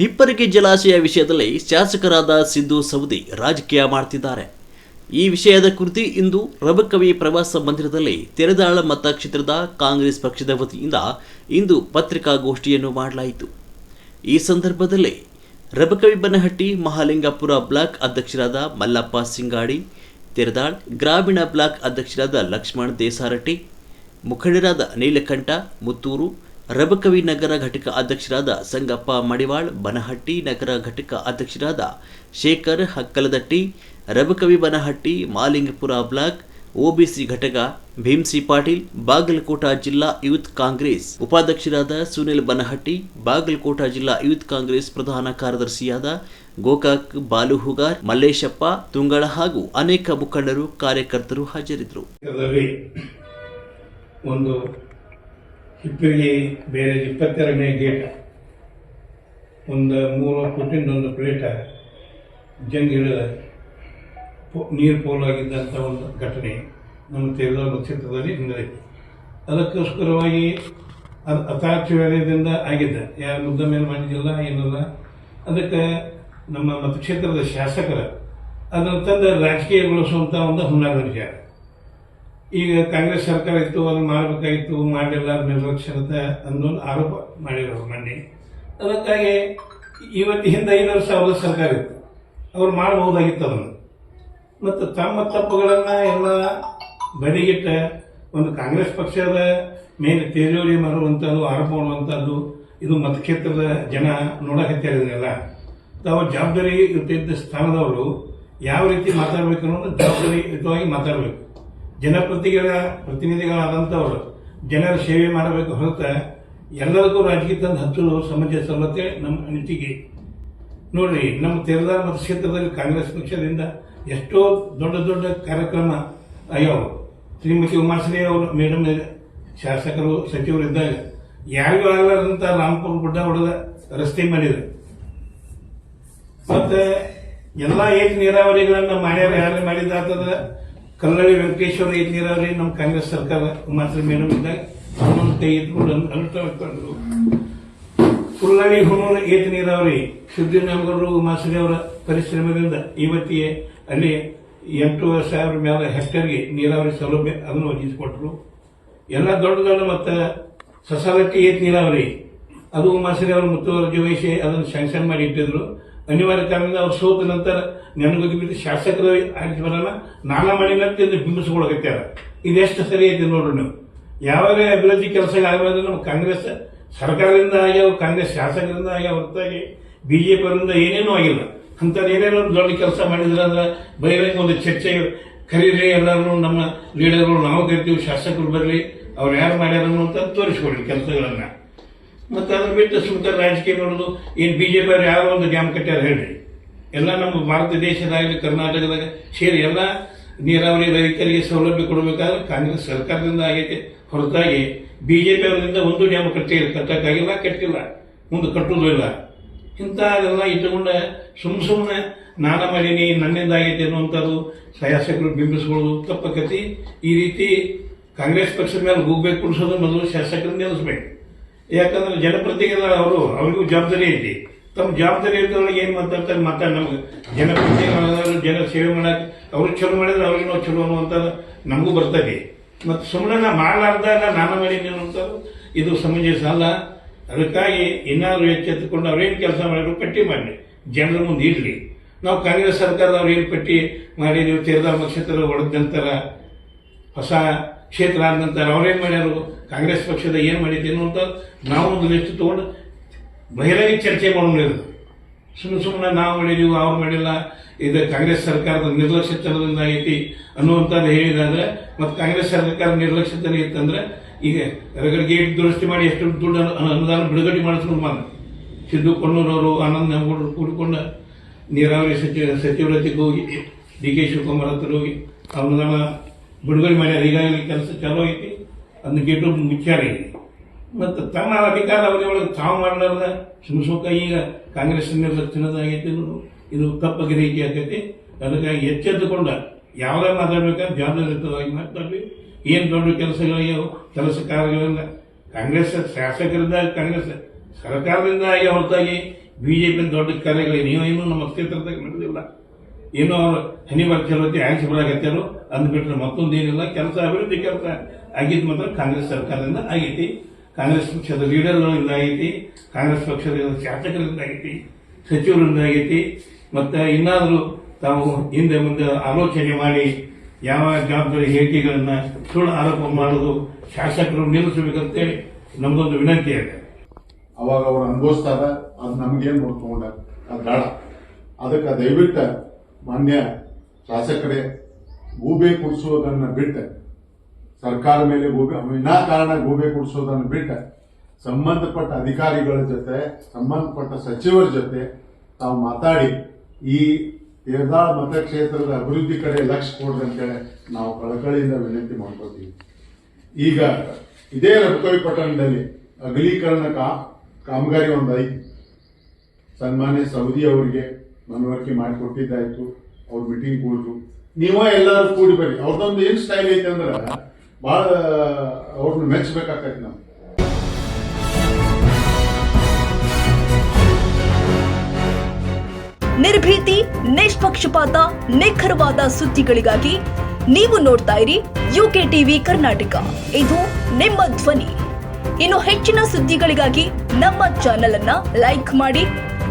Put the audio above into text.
ಹಿಪ್ಪರಗಿ ಜಲಾಶಯ ವಿಷಯದಲ್ಲಿ ಶಾಸಕರಾದ ಸಿದ್ದು ಸವದಿ ರಾಜಕೀಯ ಮಾಡ್ತಿದ್ದಾರೆ. ಈ ವಿಷಯದ ಕುರಿತು ಇಂದು ರಬಕವಿ ಪ್ರವಾಸ ಮಂದಿರದಲ್ಲಿ ತೆರೆದಾಳ ಮತಕ್ಷೇತ್ರದ ಕಾಂಗ್ರೆಸ್ ಪಕ್ಷದ ವತಿಯಿಂದ ಇಂದು ಪತ್ರಿಕಾಗೋಷ್ಠಿಯನ್ನು ಮಾಡಲಾಯಿತು. ಈ ಸಂದರ್ಭದಲ್ಲಿ ರಬಕವಿ ಬನಹಟ್ಟಿ, ಮಹಾಲಿಂಗಾಪುರ ಬ್ಲಾಕ್ ಅಧ್ಯಕ್ಷರಾದ ಮಲ್ಲಪ್ಪ ಸಿಂಗಾಡಿ, ತೆರೆದಾಳ್ ಗ್ರಾಮೀಣ ಬ್ಲಾಕ್ ಅಧ್ಯಕ್ಷರಾದ ಲಕ್ಷ್ಮಣ್ ದೇಸಾರಟ್ಟಿ, ಮುಖಂಡರಾದ ನೀಲಕಂಠ, ಮುತ್ತೂರು ರಬಕವಿ ನಗರ ಘಟಕ ಅಧ್ಯಕ್ಷರಾದ ಸಂಗಪ್ಪ ಮಡಿವಾಳ್, ಬನಹಟ್ಟಿ ನಗರ ಘಟಕ ಅಧ್ಯಕ್ಷರಾದ ಶೇಖರ್ ಹಕ್ಕಲದಟ್ಟಿ, ರಬಕವಿ ಬನಹಟ್ಟಿ, ಮಾಲಿಂಗಪುರ ಬ್ಲಾಕ್, ಒಬಿಸಿ ಘಟಕ, ಭೀಮ್ಸಿ ಪಾಟೀಲ್, ಬಾಗಲಕೋಟ ಜಿಲ್ಲಾ ಯೂತ್ ಕಾಂಗ್ರೆಸ್ ಉಪಾಧ್ಯಕ್ಷರಾದ ಸುನಿಲ್ ಬನಹಟ್ಟಿ, ಬಾಗಲಕೋಟ ಜಿಲ್ಲಾ ಯೂತ್ ಕಾಂಗ್ರೆಸ್ ಪ್ರಧಾನ ಕಾರ್ಯದರ್ಶಿಯಾದ ಗೋಕಾಕ್ ಬಾಲುಹುಗಾರ್ ಮಲ್ಲೇಶಪ್ಪ, ತುಂಗಳ ಹಾಗೂ ಅನೇಕ ಮುಖಂಡರು, ಕಾರ್ಯಕರ್ತರು ಹಾಜರಿದ್ದರು. ಹಿಪ್ಪರಿಗೆ ಬೇರೆ ಇಪ್ಪತ್ತೆರಡನೇ ಗೇಟ್ ಒಂದು ಮೂರು ಫುಟಿಂದ ಒಂದು ಪ್ಲೇಟ ಜಂಗ್ ಹಿಡಿದ ಪೋ- ನೀರು ಪೋಲಾಗಿದ್ದಂಥ ಒಂದು ಘಟನೆ ನಮ್ಮ ತೇರದಾಳ ಕ್ಷೇತ್ರದಲ್ಲಿ ನಡೆಯಿತು ಅದಕ್ಕೋಸ್ಕರವಾಗಿ ಅದು ಅತಾಚ್ಯದಿಂದ ಆಗಿದ್ದ ಯಾರು ಮುದ್ದ ಮೇಲೆ ಮಾಡಿದ್ದಿಲ್ಲ ಏನಿಲ್ಲ. ಅದಕ್ಕೆ ನಮ್ಮ ಮತಕ್ಷೇತ್ರದ ಶಾಸಕರ ಅದನ್ನು ತಂದು ರಾಜಕೀಯಗೊಳಿಸುವಂಥ ಒಂದು ಹುನ್ನಾರ ನಡೆಸ್ಯಾರ. ಈಗ ಕಾಂಗ್ರೆಸ್ ಸರ್ಕಾರ ಇತ್ತು ಅದನ್ನು ಮಾಡಬೇಕಾಗಿತ್ತು ಮಾಡಲಿಲ್ಲ ನಿರ್ಲಕ್ಷ್ಯತೆ ಅನ್ನೋದು ಆರೋಪ ಮಾಡಿರೋರು ಮೊನ್ನೆ. ಅದಕ್ಕಾಗಿ ಇವತ್ತಿನಿಂದ ಐದು ವರ್ಷ ಅವರ ಸರ್ಕಾರ ಇತ್ತು. ಅವ್ರು ಮಾಡಬಹುದಾಗಿತ್ತು ಅದನ್ನು. ಮತ್ತು ತಮ್ಮ ತಪ್ಪುಗಳನ್ನು ಎಲ್ಲ ಬದಿಗಿಟ್ಟ ಒಂದು ಕಾಂಗ್ರೆಸ್ ಪಕ್ಷದ ಮೇಲೆ ತೇಜೋರಿ ಮಾಡುವಂಥದ್ದು, ಆರೋಪ ಮಾಡುವಂಥದ್ದು, ಇದು ಮತಕ್ಷೇತ್ರದ ಜನ ನೋಡಕತ್ತಾರೆ ಇದನ್ನೆಲ್ಲ ತಾವು ಜವಾಬ್ದಾರಿ ಇರ್ತಿದ್ದ ಸ್ಥಾನದವರು ಯಾವ ರೀತಿ ಮಾತಾಡಬೇಕು ಅನ್ನೋದು ಜವಾಬ್ದಾರಿಯುತವಾಗಿ ಮಾತಾಡಬೇಕು. ಜನಪ್ರತಿಗಳ ಪ್ರತಿನಿಧಿಗಳಾದಂಥವ್ರು ಜನರ ಸೇವೆ ಮಾಡಬೇಕು ಹೊರತ ಎಲ್ಲರಿಗೂ ರಾಜಕೀಯ ತಂದು ಹಚ್ಚಲು ಸಮತೆ ನಮ್ಮ ಅನಿಸಿಕೆ ನೋಡ್ರಿ ನಮ್ಮ ತೆರದಾರ ಮತಕ್ಷೇತ್ರದಲ್ಲಿ ಕಾಂಗ್ರೆಸ್ ಪಕ್ಷದಿಂದ ಎಷ್ಟೋ ದೊಡ್ಡ ದೊಡ್ಡ ಕಾರ್ಯಕ್ರಮ, ಅಯ್ಯೋ, ಶ್ರೀಮತಿ ಉಮಾಶ್ರೀ ಅವರು ಮೇಡಮ್ ಶಾಸಕರು, ಸಚಿವರು ಇದ್ದಾಗ ಯಾರಿಗೂ ಆಗಲಾರಂತ ರಾಮಪುರ ಗುಡ್ಡ ಹೊಡೆದ ರಸ್ತೆ ಮಾಡಿದ್ರು. ಮತ್ತೆ ಎಲ್ಲ ಏಕ ನೀರಾವರಿಗಳನ್ನ ಮಾಡ್ಯಾರ ಯಾರು ಕಲ್ಲಳ್ಳಿ ವೆಂಕಟೇಶ್ವರ ಏಕ ನೀರಾವರಿ? ನಮ್ಮ ಕಾಂಗ್ರೆಸ್ ಸರ್ಕಾರ ಮಾತ್ರ ಮೇಡಮ್ ಇದ್ದಾಗ ಅವನೊಂದು ಕೈ ಎತ್ಕೊಂಡು ಅನುಷ್ಠಾನಗೊಂಡ್ರು ಕುಲ್ಲಳ್ಳಿ ಹುಣೂರು ಏತ ನೀರಾವರಿ? ಸಿದ್ದನಗರರು ಉಮಾಶ್ರೀ ಅವರ ಪರಿಶ್ರಮದಿಂದ ಇವತ್ತಿಗೆ ಅಲ್ಲಿ ಎಂಟು ಸಾವಿರ ಮೇಲೆ ಹೆಕ್ಟರ್ಗೆ ನೀರಾವರಿ ಸೌಲಭ್ಯ ಅದನ್ನು ಒದಗಿಸಿಕೊಟ್ರು. ಎಲ್ಲ ದೊಡ್ಡ ದೊಡ್ಡ ಮತ್ತು ಸಸಾಲಟ್ಟಿ ಏತ್ ನೀರಾವರಿ? ಅದು ಉಮಾಶ್ರೀ ಅವರು ಮುತುವರ್ಜಿ ವಹಿಸಿ ಅದನ್ನು ಸ್ಯಾಂಕ್ಷನ್ ಮಾಡಿ ಇಟ್ಟಿದ್ರು. ಅನಿವಾರ್ಯ ಕಾರಣದಿಂದ ಅವ್ರು ಸೋತ ನಂತರ ನೆನಗುದಿ ಬಿಟ್ಟು ಶಾಸಕರು ಆಗಿ ಬರೋಣ ನಾನಾ ಮಾಡಿನಂತೆ ಬಿಂಬಿಸ್ಕೊಳಕತ್ಯಾರ ಇದೆಷ್ಟು ಸರಿ ಐತಿ ನೋಡ್ರಿ ನೀವು. ಯಾವಾಗ ಅಭಿವೃದ್ಧಿ ಕೆಲಸಗಳಾಗಬೇಕು ನಮ್ಮ ಕಾಂಗ್ರೆಸ್ ಸರ್ಕಾರದಿಂದ ಆಗ್ಯಾವ ಕಾಂಗ್ರೆಸ್ ಶಾಸಕರಿಂದ ಆಗ್ಯಾವ ಹೊರತಾಗಿ ಜೆ ಅವರಿಂದ ಏನೇನೂ ಆಗಿಲ್ಲ. ಅಂಥವ್ರು ಏನೇನೋ ದೊಡ್ಡ ಕೆಲಸ ಮಾಡಿದ್ರೆ ಅಂದ್ರೆ ಬಹಿರಂಗ ಒಂದು ಚರ್ಚೆ ಕರೀರಿ ಎಲ್ಲರೂ ನಮ್ಮ ಲೀಡರ್ಗಳು ನಾವು ಕರಿತೀವಿ, ಶಾಸಕರು ಬರಲಿ, ಅವ್ರು ಯಾರು ಮಾಡ್ಯಾರನ್ನು ಅಂತ ತೋರಿಸ್ಕೊಡ್ರಿ ಕೆಲಸಗಳನ್ನ. ಮತ್ತೆ ಅದ್ರ ಬಿಟ್ಟು ಸುಮ್ಮನೆ ರಾಜಕೀಯ ಮಾಡೋದು ಏನು ಬಿಜೆಪಿ ಅವ್ರು ಯಾರೋ ಒಂದು ಡ್ಯಾಮ್ ಕಟ್ಟ್ಯಾರ ಹೇಳ್ರಿ. ಎಲ್ಲ ನಮ್ಮ ಭಾರತ ದೇಶದಾಗಲಿ, ಕರ್ನಾಟಕದಾಗ ಸೇರಿ ಎಲ್ಲ ನೀರಾವರಿ ರೈತರಿಗೆ ಸೌಲಭ್ಯ ಕೊಡಬೇಕಾದ್ರೆ ಕಾಂಗ್ರೆಸ್ ಸರ್ಕಾರದಿಂದ ಆಗೈತೆ. ಹೊರತಾಗಿ ಬಿಜೆಪಿ ಅವರಿಂದ ಒಂದು ಡ್ಯಾಮ್ ಕಟ್ಟಿ ಕಟ್ಟಕ್ಕಾಗಿಲ್ಲ, ಕಟ್ಟಿಲ್ಲ. ಮುಂದೆ ಕಟ್ಟೋದು ಇಲ್ಲ. ಇಂಥದೆಲ್ಲ ಇಟ್ಟುಕೊಂಡ ಸುಮ್ಮ ಸುಮ್ಮನೆ ನಾನ ಮಾಡೀನಿ, ನನ್ನಿಂದ ಆಗೈತೆ ಅನ್ನುವಂಥದ್ದು ಶಾಸಕರು ಬಿಂಬಿಸ್ಕೊಳ್ಳೋದು ತಪ್ಪಕತಿ ಈ ರೀತಿ ಕಾಂಗ್ರೆಸ್ ಪಕ್ಷದ ಮೇಲೆ ಹೋಗ್ಬೇಕು ಕುಡಿಸೋದು ಮೊದಲು ಶಾಸಕರನ್ನ ನಿಲ್ಲಿಸ್ಬೇಕು ಯಾಕಂದ್ರೆ ಜನಪ್ರತಿನಿಧಿಗಳ ಅವರು, ಅವರಿಗೂ ಜವಾಬ್ದಾರಿ ಐತಿ ತಮ್ಮ ಜವಾಬ್ದಾರಿ ಇದ್ದವ್ರಿಗೆ ಏನು ಮಾತಾಡ್ತಾರೆ ಮತ್ತೆ ನಮ್ಗೆ. ಜನಪ್ರತಿನಿಧಿಗಳು, ಜನ ಸೇವೆ ಮಾಡಕ್ಕೆ ಅವ್ರಿಗೆ ಚಲೋ ಮಾಡಿದ್ರೆ ಅವ್ರಿಗೆ ನಾವು ಚಲೋ ಅನ್ನುವಂಥದ್ದು ನಮಗೂ ಬರ್ತದೆ. ಮತ್ತು ಸುಮ್ಮನೆ ನಾ ಮಾಡಲಾರ್ದ ನಾನು ಮಾಡೀನಿ ಅನ್ನುವಂಥದ್ದು, ಇದು ಸಮಂಜಸ ಅಲ್ಲ. ಅದಕ್ಕಾಗಿ ಇನ್ನಾದರೂ ಎಚ್ಚೆತ್ತುಕೊಂಡು ಅವ್ರೇನು ಕೆಲಸ ಮಾಡಿದ್ರು ಪಟ್ಟಿ ಮಾಡಿ ಜನರ ಮುಂದೆ ಇರಲಿ. ನಾವು ಕಾಂಗ್ರೆಸ್ ಸರ್ಕಾರದವ್ರು ಏನು ಪಟ್ಟಿ ಮಾಡಿ ನೀವು ನಕ್ಷತ್ರ ಹೊಡೆದಂತರ ಹೊಸ ಕ್ಷೇತ್ರ ಆದ ನಂತರ ಅವ್ರೇನು ಮಾಡ್ಯಾರು? ಕಾಂಗ್ರೆಸ್ ಪಕ್ಷದ ಏನು ಮಾಡಿದ್ದೇನು ಅಂತ ನಾವು ಒಂದು ಲಿಸ್ಟ್ ತಗೊಂಡು ಬಹಿರಂಗ ಚರ್ಚೆ ಮಾಡೋಣ ಸುಮ್ಮನೆ ಸುಮ್ಮನೆ ನಾವು ಮಾಡಿದೀವಿ, ಅವ್ರು ಮಾಡಿಲ್ಲ. ಇದು ಕಾಂಗ್ರೆಸ್ ಸರ್ಕಾರದ ನಿರ್ಲಕ್ಷ್ಯತನದಿಂದ ಐತಿ ಅನ್ನುವಂಥದ್ದು ಹೇಳಿದಾದ್ರೆ ಮತ್ತು ಕಾಂಗ್ರೆಸ್ ಸರ್ಕಾರ ನಿರ್ಲಕ್ಷ್ಯತನ ಇತ್ತಂದ್ರೆ ಈಗ ರಗಡ ಗೇಟ್ ದುರಸ್ತಿ ಮಾಡಿ ಎಷ್ಟು ದುಡ್ಡು ಅನುದಾನ ಬಿಡುಗಡೆ ಮಾಡಿಸ್ಕೊಂಡು ಬಂದ ಸಿದ್ದು ಕೊಣ್ಣೂರವರು, ಆನಂದ್ ನಂಬೂರು ಕೂಡಿಕೊಂಡು ನೀರಾವರಿ ಸಚಿವ ಸಚಿವರತಿಗೆ ಹೋಗಿ, ಡಿ ಕೆ ಶಿವಕುಮಾರ್ ಹತ್ರ ಹೋಗಿ, ಅನುದಾನ ಬಿಡುಗಡೆ ಮಾಡ್ಯಾರ ಈಗಾಗಲೇ ಕೆಲಸ ಚಲೋ ಐತಿ. ಅದನ್ನ ಗೇಟು ಮುಚ್ಚಾರ. ಐತಿ ಮತ್ತು ತನ್ನ ಅಧಿಕಾರ ಅವಧಿ ಒಳಗೆ ತಾವು ಮಾಡಲಾರ್ದ ಸುಮ್ಕ ಈಗ ಕಾಂಗ್ರೆಸ್ ನಿರ್ಲಕ್ಷಣದಾಗೈತಿ ಇದು ಇದು ತಪ್ಪ ಗ್ರಹಿಕೆ ಆಕೈತಿ. ಅದಕ್ಕಾಗಿ ಎಚ್ಚೆತ್ತುಕೊಂಡ ಯಾವುದೇ ಮಾತಾಡ್ಬೇಕಾದ್ರೆ ಜವಾಬ್ದಾರಿಯುತವಾಗಿ ಮಾತಾಡ್ರಿ ಏನು ದೊಡ್ಡ ಕೆಲಸಗಳಿಗೆ ಕೆಲಸ ಕಾರ್ಯಗಳಿಲ್ಲ ಕಾಂಗ್ರೆಸ್ ಶಾಸಕರಿಂದ ಕಾಂಗ್ರೆಸ್ ಸರ್ಕಾರದಿಂದ ಆಗಿ ಹೊರತಾಗಿ ಬಿಜೆಪಿ ದೊಡ್ಡ ಕಾರ್ಯಗಳಿಗೆ ನೀವು ಇನ್ನೂ ನಮ್ಮ ಕ್ಷೇತ್ರದಾಗ ನಡೆದಿಲ್ಲ. ಏನೋ ಅವ್ರು ಹನಿಬಾರ್ ಚಲೋತಿ ಆಯ್ಕೆ ಬರಾಕತ್ತಾರು ಅಂದ್ಬಿಟ್ರೆ ಮತ್ತೊಂದೇನಿಲ್ಲ ಕೆಲಸ ಅಭಿವೃದ್ಧಿ ಕೆಲಸ ಆಗಿದ್ದು ಮಾತ್ರ ಕಾಂಗ್ರೆಸ್ ಸರ್ಕಾರದಿಂದ ಆಗೈತಿ. ಕಾಂಗ್ರೆಸ್ ಪಕ್ಷದ ಲೀಡರ್ಗಳಿಂದ ಆಗೈತಿ, ಕಾಂಗ್ರೆಸ್ ಪಕ್ಷದ ಶಾಸಕರಿಂದ ಆಗೈತಿ, ಸಚಿವರಿಂದ ಆಗೈತಿ. ಮತ್ತೆ ಇನ್ನಾದರೂ ತಾವು ಹಿಂದೆ ಮುಂದೆ ಆಲೋಚನೆ ಮಾಡಿ ಯಾವ ಜವಾಬ್ದಾರಿ ಹೇಳಿಕೆಗಳನ್ನ ಸುಳ್ಳು ಆರೋಪ ಮಾಡೋದು ಶಾಸಕರು ನಿಲ್ಲಿಸಬೇಕಂತೇಳಿ ನಮ್ದೊಂದು ವಿನಂತಿ ಇದೆ. ಅವಾಗ ಅವರು ಅನುಭವಿಸ್ತಾರ, ಅದು ನಮ್ಗೇನು ನೋಡ್ಕೊಂಡ ಅದು ಅದಕ್ಕೆ ದಯವಿಟ್ಟು ಮಾನ್ಯ ಶಾಸಕರೇ, ಗೂಬೆ ಕುಡಿಸೋದನ್ನ ಬಿಟ್ಟು ಸರ್ಕಾರ ಮೇಲೆ ಗೂಬೆ ವಿನಾಕಾರಣ ಗೂಬೆ ಕುಡಿಸೋದನ್ನ ಬಿಟ್ಟು ಸಂಬಂಧಪಟ್ಟ ಅಧಿಕಾರಿಗಳ ಜೊತೆ, ಸಂಬಂಧಪಟ್ಟ ಸಚಿವರ ಜೊತೆ ತಾವು ಮಾತಾಡಿ, ಈ ತೇರ್ದಾಳ ಮತಕ್ಷೇತ್ರದ ಅಭಿವೃದ್ಧಿ ಕಡೆ ಲಕ್ಷ್ಯ ಕೊಡ್ರಿ ನಾವು ಕಳಕಳಿಯಿಂದ ವಿನಂತಿ ಮಾಡ್ಕೋತೀವಿ ಈಗ ಇದೇ ರಬ್ಬಿ ಪಟ್ಟಣದಲ್ಲಿ ಅಗಲೀಕರಣ ಕಾಮಗಾರಿ ಒಂದು ಸನ್ಮಾನ್ಯ ಸೌದಿ ಅವರಿಗೆ ಮನವರಿಕೆ ಮಾಡಿಕೊಟ್ಟಿದ್ದಾಯ್ತು, ಅವ್ರ ಮೀಟಿಂಗ್ ಕೂಡ್ರು. ನೀವ ಎಲ್ಲರೂ ಕೂಡಿ ಬರ್ರಿ ಅವ್ರದೊಂದು ಏನ್ ಸ್ಟೈಲ್ ಐತೆ ಅಂದ್ರೆ ಬಹಳ ಅವ್ರನ್ನ ಮೆಚ್ಚಬೇಕಾಗತ್ತೆ ನಾವು ನಿರ್ಭೀತಿ, ನಿಷ್ಪಕ್ಷಪಾತ, ನಿಖರವಾದ ಸುದ್ದಿಗಳಿಗಾಗಿ ನೀವು ನೋಡ್ತಾ ಇರಿ ಯುಕೆ ಟಿವಿ ಕರ್ನಾಟಕ. ಇದು ನಿಮ್ಮ ಧ್ವನಿ. ಇನ್ನು ಹೆಚ್ಚಿನ ಸುದ್ದಿಗಳಿಗಾಗಿ ನಮ್ಮ ಚಾನೆಲ್ ಅನ್ನ ಲೈಕ್ ಮಾಡಿ